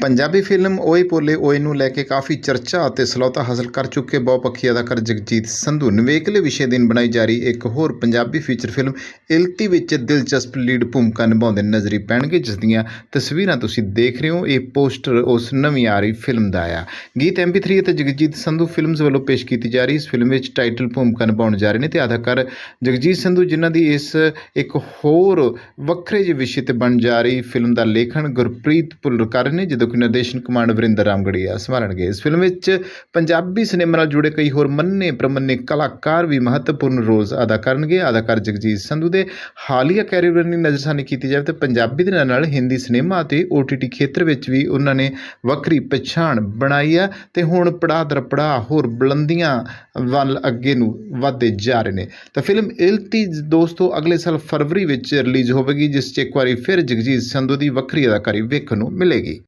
Punjabi film ਓਏ ਪੋਲੇ ਓਏ ਨੂੰ ਲੈ ਕੇ ਕਾਫੀ ਚਰਚਾ ਅਤੇ ਸਲੌਤਾ ਹਾਸਲ ਕਰ ਚੁੱਕੇ ਬਹੁਪੱਖੀ ਅਦਾਕਾਰ ਜਗਜੀਤ ਸੰਧੂ। ਨਵੇਕਲੇ ਵਿਸ਼ੇ ਦਿਨ ਬਣਾਈ ਜਾ ਰਹੀ ਇੱਕ ਹੋਰ ਪੰਜਾਬੀ ਫੀਚਰ ਫਿਲਮ ਇਲਤੀ ਵਿੱਚ ਦਿਲਚਸਪ ਲੀਡ ਭੂਮਿਕਾ ਨਿਭਾਉਂਦੇ ਨਜ਼ਰੀ ਪੈਣਗੇ, ਜਿਸ ਦੀਆਂ ਤਸਵੀਰਾਂ ਤੁਸੀਂ ਦੇਖ ਰਹੇ ਹੋ। ਇਹ ਪੋਸਟਰ ਉਸ ਨਵੀਂ ਆ ਰਹੀ ਫਿਲਮ ਦਾ ਆ। ਗੀਤ MP3 ਅਤੇ ਜਗਜੀਤ ਸੰਧੂ ਫਿਲਮਸ ਵੱਲੋਂ ਪੇਸ਼ ਕੀਤੀ ਜਾ ਰਹੀ ਇਸ ਫਿਲਮ ਵਿੱਚ ਟਾਈਟਲ ਭੂਮਿਕਾ ਨਿਭਾਉਣ ਜਾ ਰਹੇ ਨੇ ਤੇ ਅਦਾਕਾਰ ਜਗਜੀਤ ਸੰਧੂ, ਜਿਨ੍ਹਾਂ ਦੀ ਇਸ ਇੱਕ ਹੋਰ ਵੱਖਰੇ ਜਿਹੇ ਵਿਸ਼ੇ ਤੇ ਬਣ ਜਾ ਰਹੀ ਫਿਲਮ ਦਾ ਲੇਖਣ ਗੁਰਪ੍ਰੀਤ ਭੁੱਲਰ ਕਰ ਰਹੇ ਨੇ, ਜਦੋਂ ਕਿ ਨਿਰਦੇਸ਼ਨ ਕਮਾਂਡ ਵਰਿੰਦਰ ਰਾਮਗੜੀਆ ਸੰਭਾਲਣਗੇ। ਇਸ ਫਿਲਮ ਵਿੱਚ ਪੰਜਾਬੀ ਸਿਨੇਮਾ ਨਾਲ ਜੁੜੇ ਕਈ ਹੋਰ ਮੰਨੇ ਪ੍ਰਮੰਨੇ ਕਲਾਕਾਰ ਵੀ ਮਹੱਤਵਪੂਰਨ ਰੋਲ ਅਦਾ ਕਰਨਗੇ। ਅਦਾਕਾਰ ਜਗਜੀਤ ਸੰਧੂ ਦੇ ਹਾਲੀਆ ਕੈਰੀਅਰ ਦੀ ਨਜ਼ਰਸਾਨੀ ਕੀਤੀ ਜਾਵੇ ਤਾਂ ਪੰਜਾਬੀ ਦੇ ਨਾਲ ਨਾਲ ਹਿੰਦੀ ਸਿਨੇਮਾ ਅਤੇ OTT ਖੇਤਰ ਵਿੱਚ ਵੀ ਉਹਨਾਂ ਨੇ ਵੱਖਰੀ ਪਛਾਣ ਬਣਾਈ ਆ ਤੇ ਹੁਣ ਪੜਾਅ ਦਰ ਪੜਾਅ ਹੋਰ ਬੁਲੰਦੀਆਂ ਵੱਲ ਅੱਗੇ ਨੂੰ ਵਧਦੇ ਜਾ ਰਹੇ ਨੇ। ਤਾਂ ਫਿਲਮ ਇਲਤੀ ਦੋਸਤੋ ਅਗਲੇ ਸਾਲ ਫਰਵਰੀ ਵਿੱਚ ਰਿਲੀਜ਼ ਹੋਵੇਗੀ, ਜਿਸ 'ਚ ਇੱਕ ਵਾਰੀ ਫਿਰ ਜਗਜੀਤ ਸੰਧੂ ਦੀ ਵੱਖਰੀ ਅਦਾਕਾਰੀ ਵੇਖਣ ਨੂੰ ਮਿਲੇਗੀ।